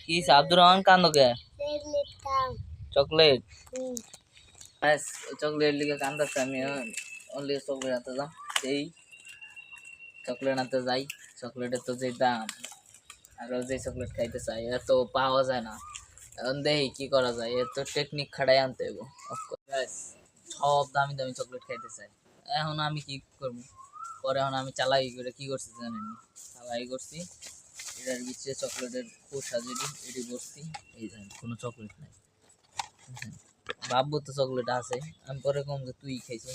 কি আব্দুর রহমান কান্দকে চকলেট ব্যাস চকলেট লিগে কান্দাচ্ছে আমি অনলি চকলেট আনতে যাম এই চকলেট আনতে যাই চকলেটের তো যে দাম আরও যে চকলেট খাইতে চাই এ তো পাওয়া যায় না এখন দেখি কি করা যায় এর তো টেকনিক খাটাই আনতে হইব ব্যাস সব দামি দামি চকলেট খাইতে চাই। এখন আমি কি করব? পরে এখন আমি চালাই করে কি করছি জানেন? চালাই করছি। এটার ভিতরে চকলেটের খোসা যেটি এটি বসছি এই দেখেন কোনো চকলেট নাই? ভাববো তো চকলেট আছে। আমি পরে কম যে তুই খাইছো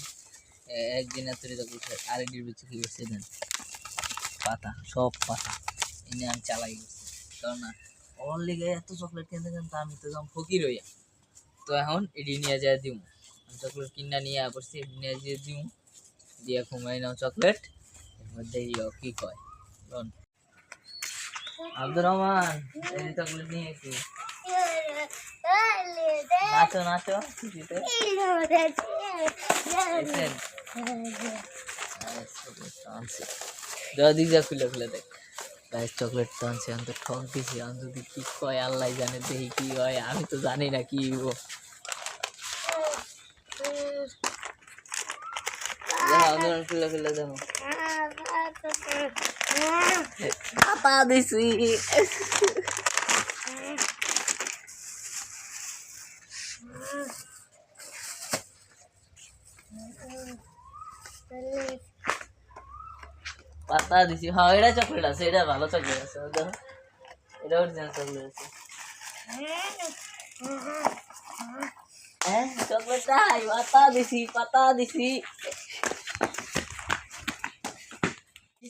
একদিন এত চকলেট খাই আরেকদিন বেশি কি করছে দেন পাতা, সব পাতা। এনে আমি চালাই করছি। কারণ না ওর লিগে এত চকলেট কিনতে কিনতে আমি তো যখন ফকির হইয়া। তো এখন এটি নিয়ে যায় আমি চকলেট কিনা নিয়ে এটি নিয়ে যেয়ে দিও। দিয়ে ঘুমাই নাও চকলেট। এর মধ্যে কি কয়? লন আব্দুর রহমান, এই চকলেট নিয়ে এসি। নাচো নাচো। দিক যা খুলে খুলে দেখ। চকলেট আমি তো কি কয়, আল্লাহ জানে দেখি কি হয়। আমি তো জানি না কি খুলে খুলে দেখো পাতা দিছি পাতা দিছি হ্যাঁ এটা চকলেট আছে এটা ভালো চকলেট আছে দেখো এটা অরিজিনাল চকলেট আছে হ্যাঁ চকলেট পাতা দিছি পাতা দিছি।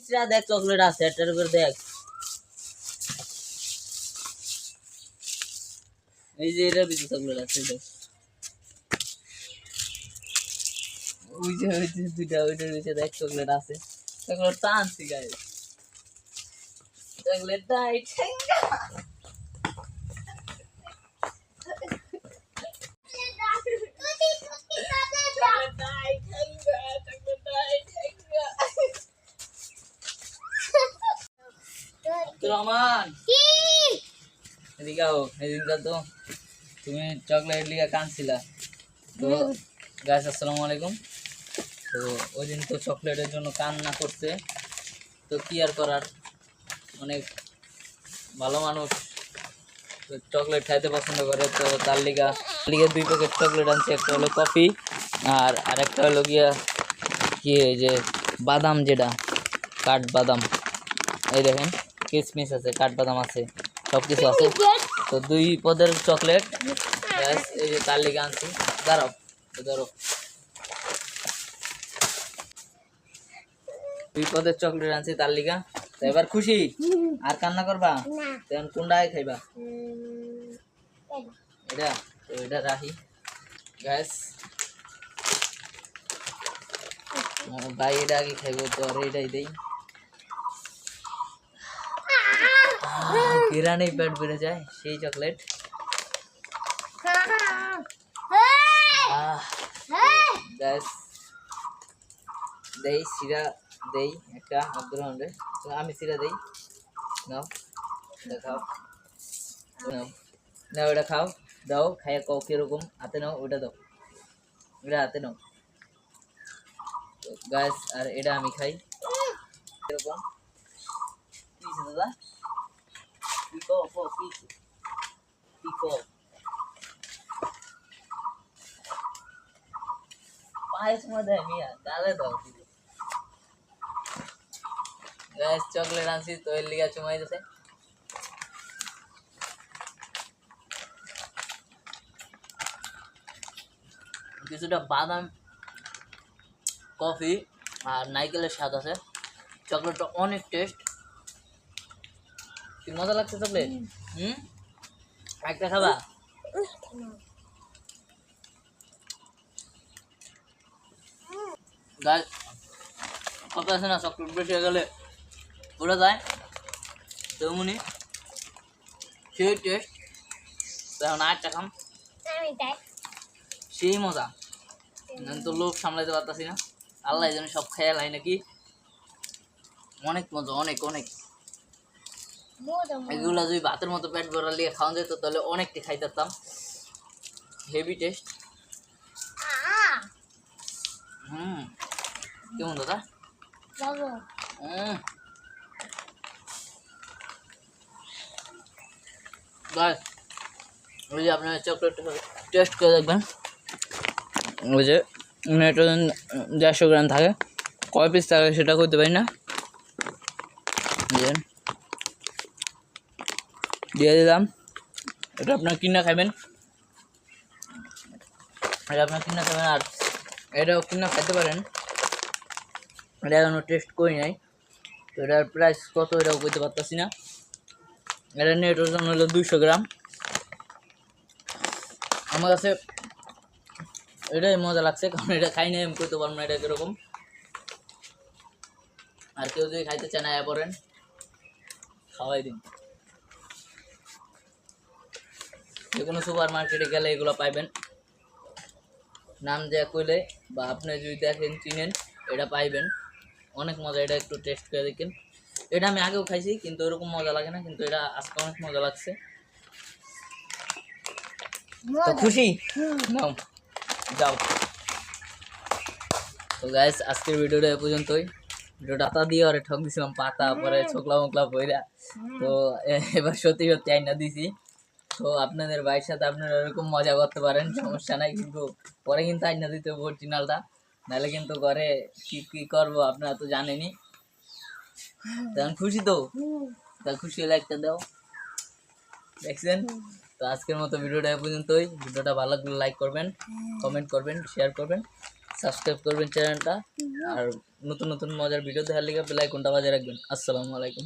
তিসরা দেখ, চকলেট আছে এটার উপর দেখ। এই যে এটার ভিতরে চকলেট আছে, দেখ। ওই যে ওই যে দুইটা, ওইটার ভিতরে দেখ, চকলেট আছে। চকলেট তো আনছি গাই চকলেট নাই ঠেঙ্গা চকলেট নাই ঠেঙ্গা চকলেট নাই ঠেঙ্গা রহমান। এদিকে আও এদিনকার তো তুমি চকলেট লিগে কানছিলা। তো গাছ আসসালামু আলাইকুম। তো ওই দিন তো চকলেটের জন্য কান্না করছে। তো কি আর করার? অনেক ভালো মানুষ তো চকলেট খাইতে পছন্দ করে। তো তার লিগা লিগে দুই প্যাকেট চকলেট আনছে। একটা হলো কফি আর আরেকটা হলো গিয়া কি এই যে বাদাম যেটা কাঠ বাদাম। এই দেখেন। কিসমিস আছে কাঠবাদাম আছে সব কিছু আছে। তো দুই পদের চকলেট ব্যাস এই যে তার লিগে আনছি। দাঁড়াও ধরো দুই পদের চকলেট আনছি তার লিগা। তো এবার খুশি? আর কান্না করবা? তখন কোনটাই খাইবা। এটা তো এটা রাখি গ্যাস ভাই এটা আগে খাইবো তো আর এটাই দেই। কিরানেই পেট বেড়ে যায়, সেই চকলেট দেই, সিরা দেই, একটা আব্দুর রহমানের আমি সিরা দেই। নাও দেখাও নাও নাও ওটা খাও। দাও, খাইয়া কও কীরকম। হাতে নাও, ওটা দাও। এটা হাতে নাও। গ্যাস আর এটা আমি খাই। কীরকম? কি দাদা? কি হয়েছে? কি কও পায়েস মধ্যে মিয়া গালে দাও গ্যাস চকলেট আনছি তো এর লিগা চুমাই কিছুটা বাদাম কফি আর নাইকেলের স্বাদ আছে। চকলেটটা অনেক টেস্ট কি মজা লাগছে চকলেট হুম? একটা খাবা? গাছ আছে না চকলেট বেশি হয়ে গেলে ওরা যায়। তেমনি সেই টেস্ট এখন আরেকটা খাম। সেই মজা। তো লোভ সামলাতে পারতাছি না। আল্লাহ যেন সব খেয়াল হয় নাকি। অনেক মজা, অনেক অনেক। এগুলো যদি ভাতের মতো পেট ভরা লিয়ে খাওয়া যেত তাহলে অনেকটা খাইতাম। হেভি টেস্ট হুম। কেমন দাদা? হুম। বাস ওই যে আপনার চকলেট টেস্ট করে দেখবেন। ওই যে নাইট্রোজেন দেড়শো গ্রাম থাকে। কয় পিস থাকে সেটা করতে পারি না? দিয়ে দিলাম। এটা আপনার কিনা খাবেন। এটা আপনার কিনা খাবেন আর এটাও কিনা খাইতে পারেন। এটা এখনও টেস্ট করি নাই। তো এটার প্রাইস কত এটাও করতে পারতাছি না। এটা নাইট্রোজেন হলো দুইশো গ্রাম। আমার কাছে এটাই মজা লাগছে, কারণ এটা খাই নাই, আমি করতে পারব না এটা কীরকম। আর কেউ যদি খাইতে চান আয়া পড়েন। খাওয়াই দিন। যে কোনো সুপার মার্কেটে গেলে এগুলো পাইবেন। নাম দেয়া কইলে বা আপনি যদি দেখেন চিনেন এটা পাইবেন। অনেক মজা এটা একটু টেস্ট করে দেখেন। এটা আমি আগেও খাইছি কিন্তু ওরকম মজা লাগে না কিন্তু এটা আজকে অনেক মজা লাগছে। তো খুশি? নাও যাও। তো গাইস আজকের ভিডিওটা এ পর্যন্তই। ভিডিওটা পাতা দিয়ে ওরে ঠক দিছিলাম পাতা পরে ছোকলা মোকলা বইরা তো এবার সত্যি সত্যি আইনা দিছি। তো আপনাদের ভাইয়ের সাথে আপনারা এরকম মজা করতে পারেন, সমস্যা নাই, কিন্তু পরে কিন্তু আইনা দিতে হবে অরিজিনালটা নাহলে কিন্তু ঘরে কি কি করব আপনারা তো জানেনই। তখন খুশি তো? তা খুশি হলে একটা দাও। দেখছেন? তো আজকের মতো ভিডিওটা পর্যন্তই। ভিডিওটা ভালো লাগলে লাইক করবেন কমেন্ট করবেন শেয়ার করবেন সাবস্ক্রাইব করবেন চ্যানেলটা আর নতুন নতুন মজার ভিডিও দেখার লিগে বেল আইকনটা বাজিয়ে রাখবেন। আসসালামু আলাইকুম।